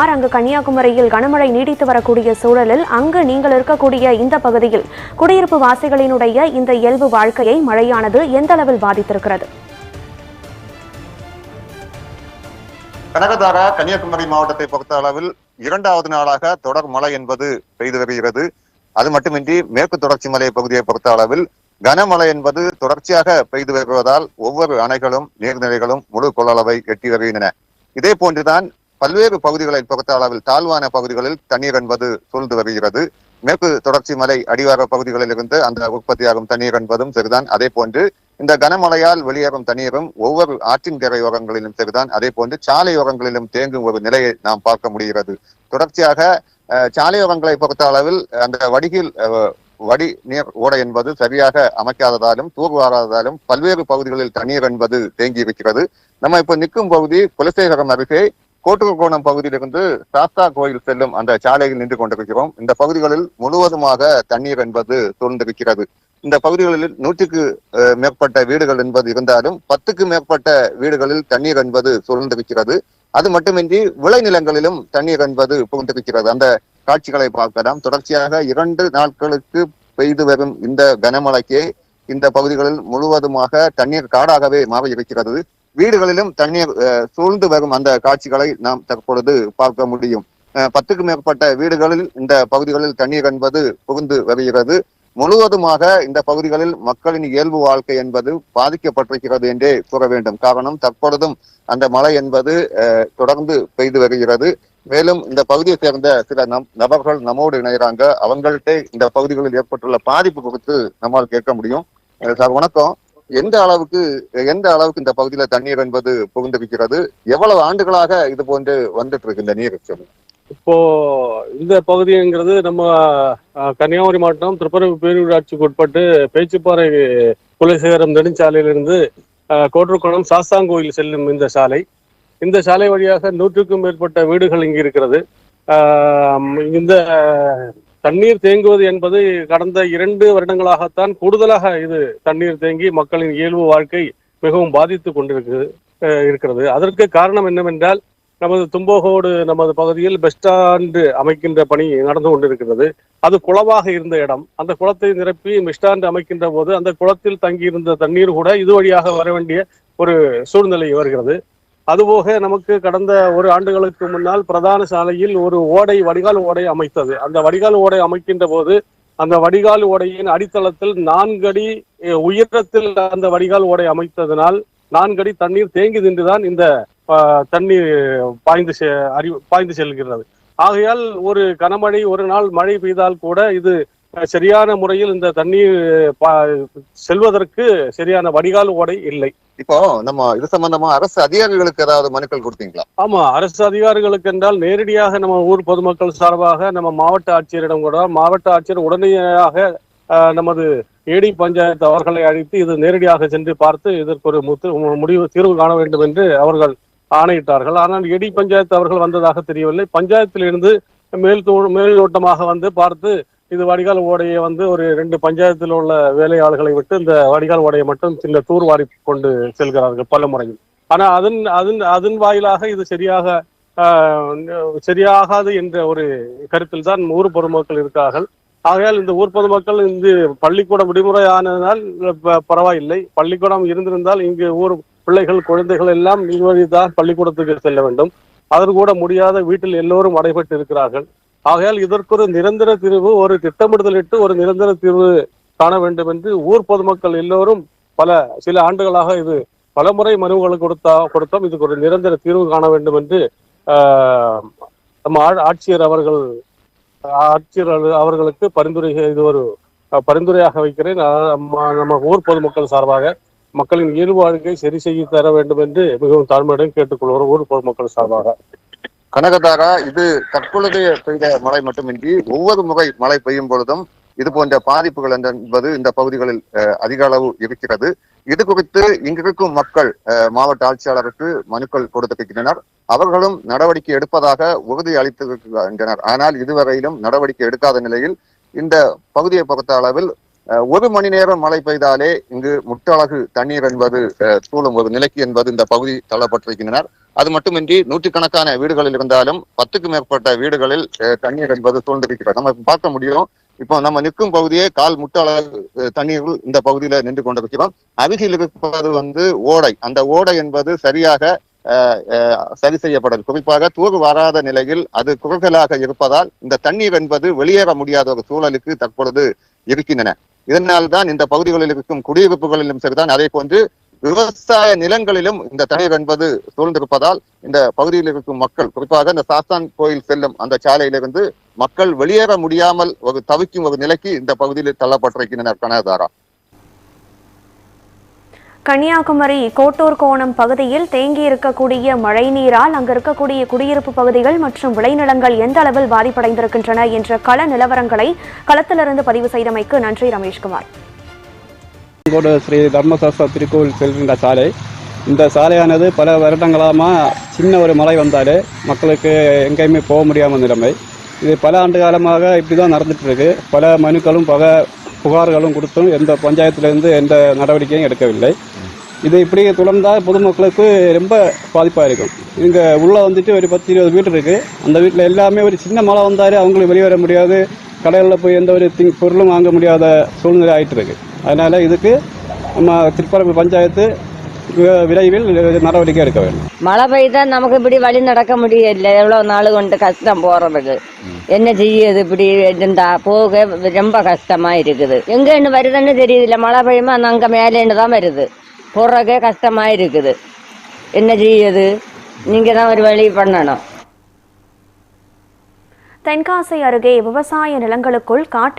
அங்கு கன்னியாகுமரியில் கனமழை நீடித்து வரக்கூடிய சூழலில் அங்கு நீங்கள் இருக்கக்கூடிய இந்த பகுதியில் குடியிருப்பு வாசிகளினுடைய இந்த இயல்பு வாழ்க்கையை மழையானது எந்த அளவில் பாதித்திருக்கிறது? கனகதாரா கன்னியாகுமரி மாவட்டத்தை பொறுத்த அளவில் இரண்டாவது நாளாக தொடர் மழை என்பது பெய்து வருகிறது. அது மட்டுமின்றி மேற்கு தொடர்ச்சி மலை பகுதியை பொறுத்த அளவில் கனமழை என்பது தொடர்ச்சியாக பெய்து வருவதால் ஒவ்வொரு அணைகளும் நீர்நிலைகளும் முழு கொள்ளளவை எட்டி வருகின்றன. இதே போன்றுதான் பல்வேறு பகுதிகளை பொறுத்த அளவில் தாழ்வான பகுதிகளில் தண்ணீர் என்பது சூழ்ந்து வருகிறது. மேற்கு தொடர்ச்சி மலை அடிவார பகுதிகளில் இருந்து அந்த உற்பத்தியாகும் தண்ணீர் என்பதும் சரிதான். அதே போன்று இந்த கனமழையால் வெளியேறும் தண்ணீரும் ஒவ்வொரு ஆற்றின் கரையோரங்களிலும் சரிதான். அதே போன்று சாலையோரங்களிலும் தேங்கும் ஒரு நிலையை நாம் பார்க்க முடிகிறது. தொடர்ச்சியாக அஹ், சாலையோரங்களை பொறுத்த அளவில் அந்த வடிகில் அஹ், வடி நீர் ஓடை என்பது சரியாக அமைக்காததாலும் தூர்வாராததாலும் பல்வேறு பகுதிகளில் தண்ணீர் என்பது தேங்கி இருக்கிறது. நம்ம இப்ப நிற்கும் பகுதி குலசேகரம் அருகே கோட்டுக்கோணம் பகுதியிலிருந்து சாஸ்தா கோயில் செல்லும் அந்த சாலையில் நின்று கொண்டிருக்கிறோம். இந்த பகுதிகளில் முழுவதுமாக தண்ணீர் என்பது சூழ்ந்திருக்கிறது. இந்த பகுதிகளில் நூற்றுக்கு மேற்பட்ட வீடுகள் என்பது இருந்தாலும் பத்துக்கு மேற்பட்ட வீடுகளில் தண்ணீர் என்பது சூழ்ந்திருக்கிறது. அது மட்டுமின்றி விளைநிலங்களிலும் தண்ணீர் என்பது புகுந்திருக்கிறது. அந்த காட்சிகளை பார்க்கலாம். தொடர்ச்சியாக இரண்டு நாட்களுக்கு பெய்து வரும் இந்த கனமழைக்கே இந்த பகுதிகளில் முழுவதுமாக தண்ணீர் காடாகவே மாறி இருக்கிறது வீடுகளிலும் தண்ணீர் சூழ்ந்து வரும் அந்த காட்சிகளை நாம் தற்பொழுது பார்க்க முடியும். பத்துக்கும் பத்துக்கு மேற்பட்ட வீடுகளில் இந்த பகுதிகளில் தண்ணீர் என்பது புகுந்து வருகிறது. முழுவதுமாக இந்த பகுதிகளில் மக்களின் இயல்பு வாழ்க்கை என்பது பாதிக்கப்பட்டிருக்கிறது என்றே கூற வேண்டும். காரணம் தற்பொழுதும் அந்த மழை என்பது அஹ், தொடர்ந்து பெய்து வருகிறது. மேலும் இந்த பகுதியை சேர்ந்த சில நம் நபர்கள் நம்மோடு இணைகிறாங்க. அவங்கள்ட்ட இந்த பகுதிகளில் ஏற்பட்டுள்ள பாதிப்பு குறித்து நம்மால் கேட்க முடியும். சார் வணக்கம். எந்த அளவுக்கு எந்த அளவுக்கு இந்த பகுதியில தண்ணீர் என்பது புகுந்திருக்கிறது? எவ்வளவு ஆண்டுகளாக இது போன்று வந்துட்டு இருக்கு இந்த நீர் இப்போ இந்த பகுதிங்கிறது நம்ம அஹ், கன்னியாகுமரி மாவட்டம் திருப்பரப்பு பேரூராட்சிக்கு உட்பட்டு பேச்சுப்பாறை குலசேகரம் நெடுஞ்சாலையிலிருந்து கோற்றுக்குளம் சாஸ்தாங்கோயில் செல்லும் இந்த சாலை. இந்த சாலை வழியாக நூற்றுக்கும் மேற்பட்ட வீடுகள் இங்கு இருக்கிறது. ஆஹ், இந்த தண்ணீர் தேங்குவது என்பது கடந்த இரண்டு வருடங்களாகத்தான் கூடுதலாக இது தண்ணீர் தேங்கி மக்களின் இயல்பு வாழ்க்கை மிகவும் பாதித்து கொண்டிருக்கிறது இருக்கிறது. அதற்கு காரணம் என்னவென்றால் நமது தும்போகோடு நமது பகுதியில் பஸ் ஸ்டாண்டு அமைக்கின்ற பணி நடந்து கொண்டிருக்கிறது. அது குளமாக இருந்த இடம். அந்த குளத்தை நிரப்பி பஸ் ஸ்டாண்டு அமைக்கின்ற போது அந்த குளத்தில் தங்கியிருந்த தண்ணீர் கூட இது வழியாக வர வேண்டிய ஒரு சூழ்நிலை வருகிறது. அதுபோக நமக்கு கடந்த ஒரு ஆண்டுகளுக்கு முன்னால் பிரதான சாலையில் ஒரு ஓடை வடிகால் ஓடை அமைத்தது. அந்த வடிகால் ஓடை அமைக்கின்ற போது அந்த வடிகால் ஓடையின் அடித்தளத்தில் நான்கடி உயரத்தில் அந்த வடிகால் ஓடை அமைத்ததனால் நான்கடி தண்ணீர் தேங்கி நின்றுதான் இந்த தண்ணீர் பாய்ந்து செ- அறி பாய்ந்து செல்கிறது. ஆகையால் ஒரு கனமழை ஒரு நாள் மழை பெய்தால் கூட இது சரியான முறையில் இந்த தண்ணீர் பா- செல்வதற்கு சரியான வடிகால் ஓடை இல்லை. இப்போ நம்ம இது சம்பந்தமா அரசு அதிகாரிகளுக்கு ஏதாவது மனுக்கள் கொடுத்தீங்களா? ஆமா அரசு அதிகாரிகளுக்கு என்றால் நேரடியாக நம்ம ஊர் பொதுமக்கள் சார்பாக நம்ம மாவட்ட ஆட்சியரிடம் கூட மாவட்ட ஆட்சியர் உடனடியாக ஆஹ், நமது ஏடி பஞ்சாயத்து அவர்களை அழைத்து இது நேரடியாக சென்று பார்த்து இதற்கு ஒரு முத்து முடிவு தீர்வு காண வேண்டும் என்று அவர்கள் ஆணையிட்டார்கள். ஆனால் எடி பஞ்சாயத்து அவர்கள் வந்ததாக தெரியவில்லை. பஞ்சாயத்திலிருந்து மேல் மேல்நோட்டமாக மேலோட்டமாக வந்து பார்த்து இது வடிகால் ஓடையை வந்து ஒரு ரெண்டு பஞ்சாயத்தில் உள்ள வேலையாளர்களை விட்டு இந்த வடிகால் ஓடையை மட்டும் சின்ன தூர்வாரி கொண்டு செல்கிறார்கள் பல முறையில் ஆனா அதன் அதன் அதன் வாயிலாக இது சரியாக ஆஹ், சரியாகாது என்ற ஒரு கருத்தில் தான் ஊர் பொதுமக்கள் இருக்கார்கள். ஆகையால் இந்த ஊர் பொதுமக்கள் இந்த பள்ளிக்கூடம் விடுமுறை ஆனதனால் பரவாயில்லை. பள்ளிக்கூடம் இருந்திருந்தால் இங்கு ஊர் பிள்ளைகள் குழந்தைகள் எல்லாம் இதுவழிதான் பள்ளிக்கூடத்துக்கு செல்ல வேண்டும். அதற்கு கூட முடியாத வீட்டில் எல்லோரும் அடைபட்டு இருக்கிறார்கள். ஆகையால் இதற்கொரு நிரந்தர தீர்வு ஒரு திட்டமிடுதலிட்டு ஒரு நிரந்தர தீர்வு காண வேண்டும் என்று ஊர் பொதுமக்கள் எல்லோரும் பல சில ஆண்டுகளாக இது பலமுறை மனுவுகளை கொடுத்தா கொடுத்தோம். இதுக்கு ஒரு நிரந்தர தீர்வு காண வேண்டும் என்று ஆஹ், நம்ம ஆட்சியர் அவர்கள் ஆட்சியர் அவர்களுக்கு பரிந்துரை இது ஒரு பரிந்துரையாக வைக்கிறேன். நம்ம- நம்ம ஊர் பொதுமக்கள் சார்பாக மக்களின் இயல்பு வாழ்க்கை சரி செய்து தர வேண்டும் என்று மிகவும் தாழ்மையுடன் கேட்டுக்கொள்கிறோம். ஊர் பொதுமக்கள் சார்பாக. கனகதாரா இது தற்பொழுது பெய்த மழை மட்டுமின்றி ஒவ்வொரு முறை மழை பெய்யும் பொழுதும் இது போன்ற பாதிப்புகள் என்பது இந்த பகுதிகளில் அஹ், அதிக அளவு இருக்கிறது. இது குறித்து இங்கிருக்கும் மக்கள் அஹ், மாவட்ட ஆட்சியாளருக்கு மனுக்கள் கொடுத்திருக்கின்றனர். அவர்களும் நடவடிக்கை எடுப்பதாக உறுதி அளித்திருக்கின்றனர். ஆனால் இதுவரையிலும் நடவடிக்கை எடுக்காத நிலையில் இந்த பகுதியை பொறுத்த அளவில் ஒரு மணி நேரம் மழை பெய்தாலே இங்கு முட்டழகு தண்ணீர் என்பது அஹ், சூழும் ஒரு நிலைக்கு என்பது இந்த பகுதி தள்ளப்பட்டிருக்கின்றனர். அது மட்டுமின்றி நூற்றுக்கணக்கான வீடுகளில் இருந்தாலும் பத்துக்கும் மேற்பட்ட வீடுகளில் அஹ், தண்ணீர் என்பது சூழ்ந்திருக்கிறது. நம்ம பார்க்க முடியும். இப்போ நம்ம நிற்கும் பகுதியே கால் முட்டளவு தண்ணீர் இந்த பகுதியில நின்று கொண்டிருக்கிறோம். அருகில் இருப்பது வந்து ஓடை. அந்த ஓடை என்பது சரியாக அஹ், அஹ், சரி செய்யப்படல் குறிப்பாக தூர் வராத நிலையில் அது குறுகலாக இருப்பதால் இந்த தண்ணீர் என்பது வெளியேற முடியாத ஒரு சூழலுக்கு தற்பொழுது இருக்கின்றன. இதனால் தான் இந்த பகுதிகளில் இருக்கும் குடியிருப்புகளிலும் சரிதான். அதே போன்று விவசாய நிலங்களிலும் இந்த தண்ணீர் என்பது சூழ்ந்திருப்பதால் இந்த பகுதியில் இருக்கும் மக்கள் குறிப்பாக இந்த சாஸ்தான் கோயில் செல்லும் அந்த சாலையிலிருந்து மக்கள் வெளியேற முடியாமல் ஒரு தவிக்கும் ஒரு நிலைக்கு இந்த பகுதியில் தள்ளப்பட்டிருக்கின்றனர் கனதாரா கன்னியாகுமரி கோட்டூர் கோணம் பகுதியில் தேங்கி இருக்கக்கூடிய மழைநீரால் அங்கு இருக்கக்கூடிய குடியிருப்பு பகுதிகள் மற்றும் விளைநிலங்கள் எந்த அளவில் பாதிப்படைந்திருக்கின்றன என்ற கள நிலவரங்களை களத்திலிருந்து பதிவு செய்தமைக்கு நன்றி ரமேஷ்குமார். ஸ்ரீ தர்மசாஸ்திர திருக்கோவில் செல்கின்ற சாலை. இந்த சாலையானது பல வருடங்களாக சின்ன ஒரு மழை வந்தாலே மக்களுக்கு எங்கேயுமே போக முடியாமல் நிலைமை. இது பல ஆண்டு காலமாக இப்படி தான் நடந்துட்டு இருக்கு. பல மனுக்களும் பல புகார்களும் கொடுத்தும் எந்த பஞ்சாயத்திலேருந்து எந்த நடவடிக்கையும் எடுக்கவில்லை. இது இப்படி தொடர்ந்தால் பொதுமக்களுக்கு ரொம்ப பாதிப்பாக இருக்கும். இங்கே உள்ளே வந்துட்டு ஒரு பத்து இருபது வீடு இருக்குது அந்த வீட்டில் எல்லாமே ஒரு சின்ன மழை வந்தாலே அவங்களுக்கு வெளியே வர முடியாது. கடைகளில் போய் எந்த ஒரு திங் பொருளும் வாங்க முடியாத சூழ்நிலை ஆயிட்டு இருக்கு. அதனால் இதுக்கு நம்ம திருப்பரப்பு பஞ்சாயத்து விரைவில் நடவடிக்கை எடுக்க வேண்டும். மழை பெய்தா நமக்கு இப்படி வழி நடக்க முடியல. எவ்வளோ நாள் கொண்டு கஷ்டம் போறதுக்கு. என்ன செய்யுது இப்படி இருந்தா போக ரொம்ப கஷ்டமா இருக்குது. எங்கன்னு வருதுன்னு தெரியுதுல்ல. மழை பெய்யுமா? அங்க மேலேன்னு தான் வருது. போறதுக்கே கஷ்டமா இருக்குது. என்ன செய்யுது நீங்க தான் ஒரு வழி பண்ணணும். தென்காசி அருகே விவசாய நிலங்களுக்குள் காட்டை